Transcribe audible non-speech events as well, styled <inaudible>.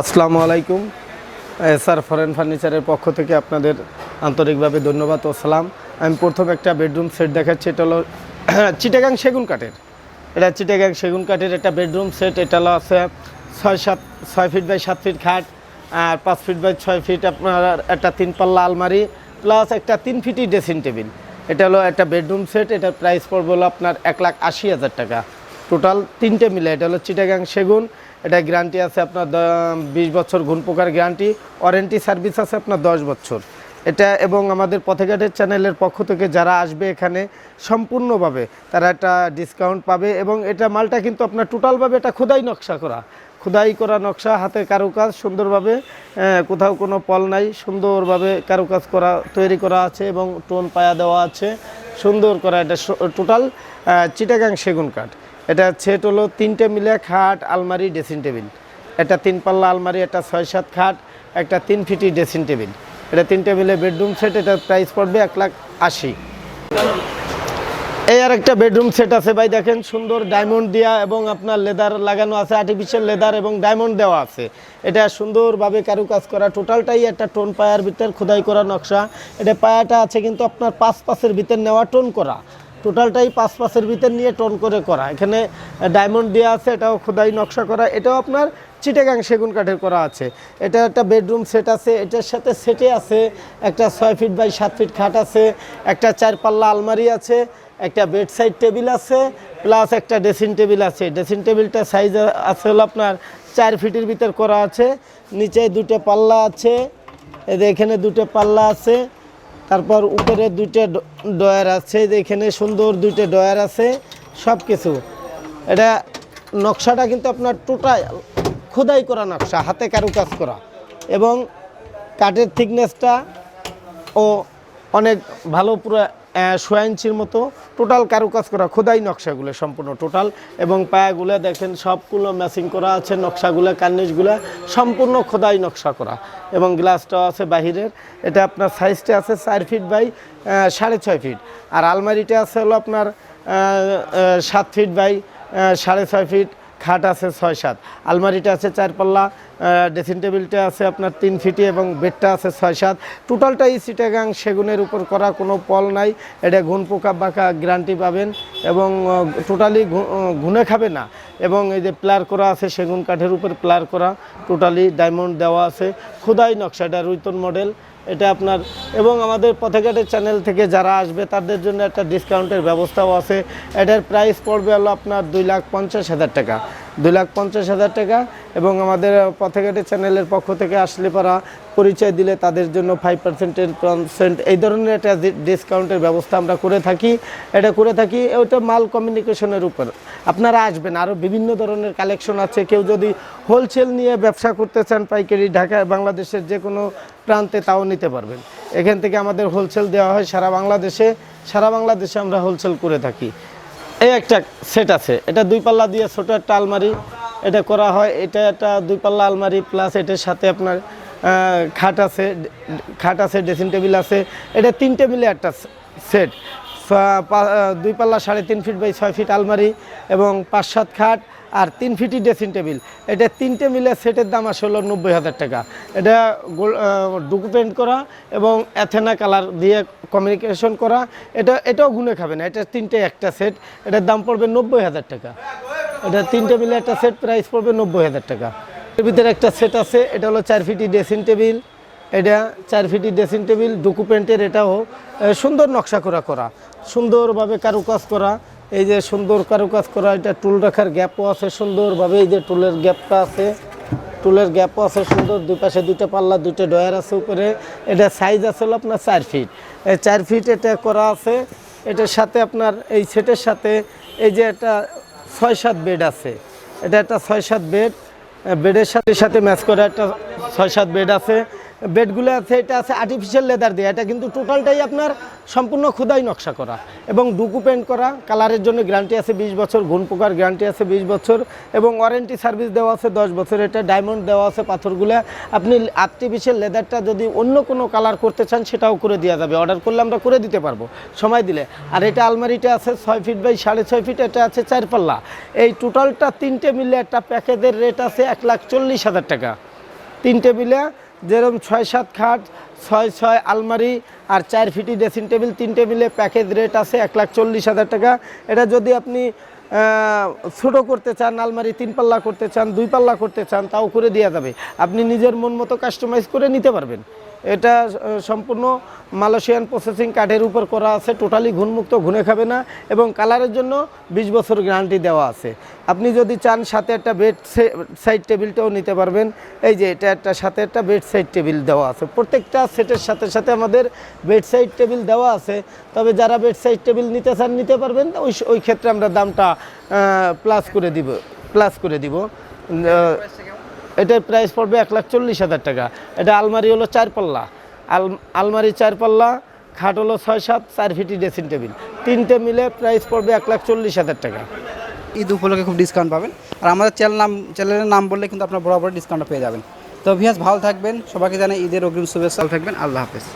আসসালামু আলাইকুম। Sir foreign ফার্নিচারের পক্ষ থেকে আপনাদের আন্তরিকভাবে ধন্যবাদ ও সালাম। আমি প্রথম একটা বেডরুম সেট দেখাচ্ছি, এটা হলো <clears throat> চিটাগাং সেগুন কাঠের। এটা চিটাগাং সেগুন কাঠের একটা বেডরুম সেট, এটা হলো আছে ছয় সাত, ছয় ফিট বাই সাত ফিট খাট আর পাঁচ ফিট বাই ছয় ফিট আপনার একটা তিন পাল্লা আলমারি, প্লাস একটা তিন ফিটই ড্রেসিং টেবিল। এটা হলো একটা বেডরুম সেট, এটার প্রাইস পড়বে হলো আপনার এক লাখ আশি হাজার টাকা। টোটাল তিনটে মিলে, এটা হলো চিটাগাং সেগুন এটা গ্যারান্টি আছে আপনার বিশ বছর ঘুন পোকার গ্যারান্টি ওয়ারেন্টি সার্ভিস আছে আপনার দশ বছর। এটা এবং আমাদের পথেঘাটের চ্যানেলের পক্ষ থেকে যারা আসবে এখানে, সম্পূর্ণভাবে তারা একটা ডিসকাউন্ট পাবে এবং এটা মালটা কিন্তু আপনার টোটালভাবে এটা খোদাই নকশা করা। খোদাই করা নকশা হাতে কারুকাজ, সুন্দরভাবে কোথাও কোনো পল নাই, সুন্দরভাবে কারুকাজ করা, তৈরি করা আছে এবং টোন পায়া দেওয়া আছে। সুন্দর করা এটা টোটাল চিটাগাং সেগুন কাঠ। এটা সেট হলো তিনটে মিলে খাট, আলমারি ড্রেসিং টেবিল একটা তিন পাল্লা আলমারি, একটা ছয় সাত খাট, একটা তিন ফিটি ড্রেসিং টেবিল এটা তিনটে মিলে বেডরুম সেট এটার প্রাইস পড়বে এক লাখ আশি। এই আর একটা বেডরুম সেট আছে ভাই, দেখেন সুন্দর ডায়মন্ড দেওয়া এবং আপনার লেদার লাগানো আছে আর্টিফিশিয়াল লেদার এবং ডায়মন্ড দেওয়া আছে। এটা সুন্দরভাবে কারুকাজ করা টোটালটাই একটা টোন পায়ার ভিতর, খোদাই করা নকশা। এটা পায়াটা আছে কিন্তু আপনার পাঁচ পাশের ভিতর নেওয়া টোন করা। টোটালটাই পাঁচ পাশের ভিতর নিয়ে টোন করে করা। এখানে ডায়মন্ড দেওয়া আছে, এটাও খোদাই নকশা করা, এটাও আপনার চিটাগাং সেগুন কাঠের করা আছে। এটা একটা বেডরুম সেট আছে, এটার সাথে সেটে আছে একটা ছয় ফিট বাই সাত ফিট খাট আছে, একটা চার পাল্লা আলমারি আছে, একটা বেড সাইড টেবিল আছে প্লাস একটা ড্রেসিং টেবিল আছে। ড্রেসিং টেবিলটা সাইজ আছে হলো আপনার চার ফিটের ভিতর করা আছে, নিচে দুটো পাল্লা আছে এখানে দুটো পাল্লা আছে তারপর উপরে দুইটা ডয়ার আছে যে এখানে সুন্দর দুইটা ডয়ার আছে সব কিছু এটা নকশাটা কিন্তু আপনার টোটাল খোদাই করা নকশা, হাতে কারুকাজ করা। এবং কাঠের থিকনেসটা ও অনেক ভালো পুরো সোয়া ইঞ্চির মতো টোটাল কারুকাজ করা খোদাই নকশাগুলো সম্পূর্ণ টোটাল এবং পায়াগুলো দেখেন, সবগুলো ম্যাচিং করা আছে, নকশাগুলো, কার্নিশগুলো সম্পূর্ণ খোদাই নকশা করা। এবং গ্লাসটাও আছে বাহিরের, এটা আপনার সাইজটা আছে চার ফিট বাই সাড়ে ছয় ফিট আর আলমারিটা আছে হলো আপনার সাত ফিট বাই সাড়ে ছয় ফিট খাট আছে ছয় সাত। আলমারিটা আছে চার পাল্লা ড্রেসিং টেবিলটা আছে আপনার তিন ফিটি এবং বেডটা আছে ছয় সাত। টোটালটা টোটালটাই সিটাগাং সেগুনের উপর করা কোনো পল নাই। এটা ঘুন পোকা বাঁকা গ্যারান্টি পাবেন এবং টোটালি ঘুনে খাবে না। এবং এই যে প্লার করা আছে সেগুন কাঠের উপর প্লার করা টোটালি ডায়মন্ড দেওয়া আছে। খুদাই নকশা, এটা রুইতন মডেল এটা আপনার এবং আমাদের পথেঘাটের চ্যানেল থেকে যারা আসবে, তাদের জন্য একটা ডিসকাউন্টের ব্যবস্থাও আছে। এটার প্রাইস পড়বে হলো আপনার দুই লাখ পঞ্চাশ হাজার টাকা। দুই লাখ পঞ্চাশ হাজার টাকা এবং আমাদের পথেঘাটের চ্যানেলের পক্ষ থেকে আসলে পারা পরিচয় দিলে তাদের জন্য ফাইভ পার্সেন্ট পার্সেন্ট এই ধরনের একটা ডিসকাউন্টের ব্যবস্থা আমরা করে থাকি। এটা করে থাকি, ওটা মাল কমিউনিকেশনের উপর। আপনারা আসবেন আরও বিভিন্ন ধরনের কালেকশন আছে। কেউ যদি হোলসেল নিয়ে ব্যবসা করতে চান পাইকারি, ঢাকা, বাংলাদেশের যে কোনো প্রান্তে তাও নিতে পারবেন। এখান থেকে আমাদের হোলসেল দেওয়া হয় সারা বাংলাদেশে। সারা বাংলাদেশে আমরা হোলসেল করে থাকি। এই একটা সেট আছে। এটা দুই পাল্লা দিয়ে ছোট একটা আলমারি। এটা করা হয়, এটা একটা দুই পাল্লা আলমারি প্লাস এটার সাথে আপনার খাট আছে খাট আছে ড্রেসিং টেবিল আছে। এটা তিন মিলে একটা সেট দুই পাল্লা সাড়ে তিন ফিট বাই ছয় ফিট আলমারি এবং পাঁচ সাত খাট। আর তিন ফিটি ড্রেসিং টেবিল এটা তিনটে মিলে সেটের দাম আসে হলো নব্বই হাজার টাকা। এটা ডুকু পেন্ট করা এবং অ্যাথেনা কালার দিয়ে কমিউনিকেশন করা। এটা, এটাও গুনে খাবে না। এটা তিনটে একটা সেট এটার দাম পড়বে নব্বই হাজার টাকা। এটা তিনটে মিলে একটা সেট প্রাইস পড়বে নব্বই হাজার টাকা। এর ভিতরে একটা সেট আছে। এটা হলো চার ফিটি ড্রেসিং টেবিল এটা চার ফিটি ড্রেসিং টেবিল ডুকু ডকুমেন্টের এটাও সুন্দর নকশা করা করা। সুন্দরভাবে কারুকাজ করা। এই যে সুন্দর কারুকাজ করা, এটা টুল রাখার গ্যাপও আছে সুন্দরভাবে। এই যে টুলের গ্যাপটা আছে, টুলের গ্যাপও আছে সুন্দর, দুই পাশে দুইটা পাল্লা, দুইটা ডয়ার আছে উপরে। এটা সাইজ আছে হলো আপনার চার ফিট এই চার ফিট এটা করা আছে। এটার সাথে আপনার এই সেটের সাথে এই যে একটা ছয় সাত বেড আছে। এটা একটা ছয় সাত বেড বেডের সাথে সাথে ম্যাচ করা একটা ছয় সাত বেড আছে। বেডগুলো আছে, এটা আছে আর্টিফিশিয়াল লেদার দিয়ে। এটা কিন্তু টোটালটাই আপনার সম্পূর্ণ খোদাই নকশা করা এবং ডুকু পেন্ট করা। কালারের জন্য গ্যারান্টি আছে বিশ বছর ঘুন পোকার গ্যারান্টি আছে বিশ বছর এবং ওয়ারেন্টি সার্ভিস দেওয়া আছে দশ বছর। এটা ডায়মন্ড দেওয়া আছে পাথরগুলো। আপনি আর্টিফিশিয়াল লেদারটা যদি অন্য কোনো কালার করতে চান, সেটাও করে দেওয়া যাবে। অর্ডার করলে আমরা করে দিতে পারব। সময় দিলে। আর এটা আলমারিটা আছে ছয় ফিট বাই সাড়ে ছয় ফিট এটা আছে চার পাল্লা এই টোটালটা তিনটে মিলে একটা প্যাকেজের রেট আছে এক লাখ চল্লিশ হাজার টাকা। তিনটে মিলে যেরকম ছয় সাত খাট, ছয় ছয় আলমারি আর চার ফিটি ড্রেসিং টেবিল, তিন টেবিলে প্যাকেজ রেট আছে এক লাখ চল্লিশ হাজার টাকা। এটা যদি আপনি ছোটো করতে চান, আলমারি তিন পাল্লা করতে চান, দুই পাল্লা করতে চান, তাও করে দেওয়া যাবে। আপনি নিজের মন মতো কাস্টমাইজ করে নিতে পারবেন। এটা সম্পূর্ণ মালয়েশিয়ান প্রসেসিং কাঠের উপর করা আছে টোটালি ঘুণমুক্ত ঘুনে খাবে না, এবং কালারের জন্য বিশ বছর গ্যারান্টি দেওয়া আছে। আপনি যদি চান সাথে একটা বেড সাইড টেবিলটাও নিতে পারবেন। এই যে, এটা একটা সাথে একটা বেড সাইড টেবিল দেওয়া আছে। প্রত্যেকটা সেটের সাথে সাথে আমাদের বেড সাইড টেবিল দেওয়া আছে। তবে যারা বেড সাইড টেবিল নিতে চান, নিতে পারবেন। ওই ওই ক্ষেত্রে আমরা দামটা প্লাস করে দিব প্লাস করে দিব। এটার প্রাইস পড়বে এক লাখ চল্লিশ হাজার টাকা। এটা আলমারি হলো চার পাল্লা আল আলমারি চার পাল্লা খাট হলো ছয় সাত চার ফিটি ড্রেসিং টেবিল তিনটে মিলে প্রাইস পড়বে এক লাখ চল্লিশ হাজার টাকা। ঈদ উপলক্ষে খুব ডিসকাউন্ট পাবেন। আর আমাদের চ্যানেল নাম চ্যানেলের নাম বললে কিন্তু আপনার বরাবর ডিসকাউন্ট পেয়ে যাবেন। তো ভিয়াস ভালো থাকবেন। সবাইকে জানে ঈদের অগ্রিম শুভেচ্ছা। থাকবেন। আল্লাহ হাফেজ।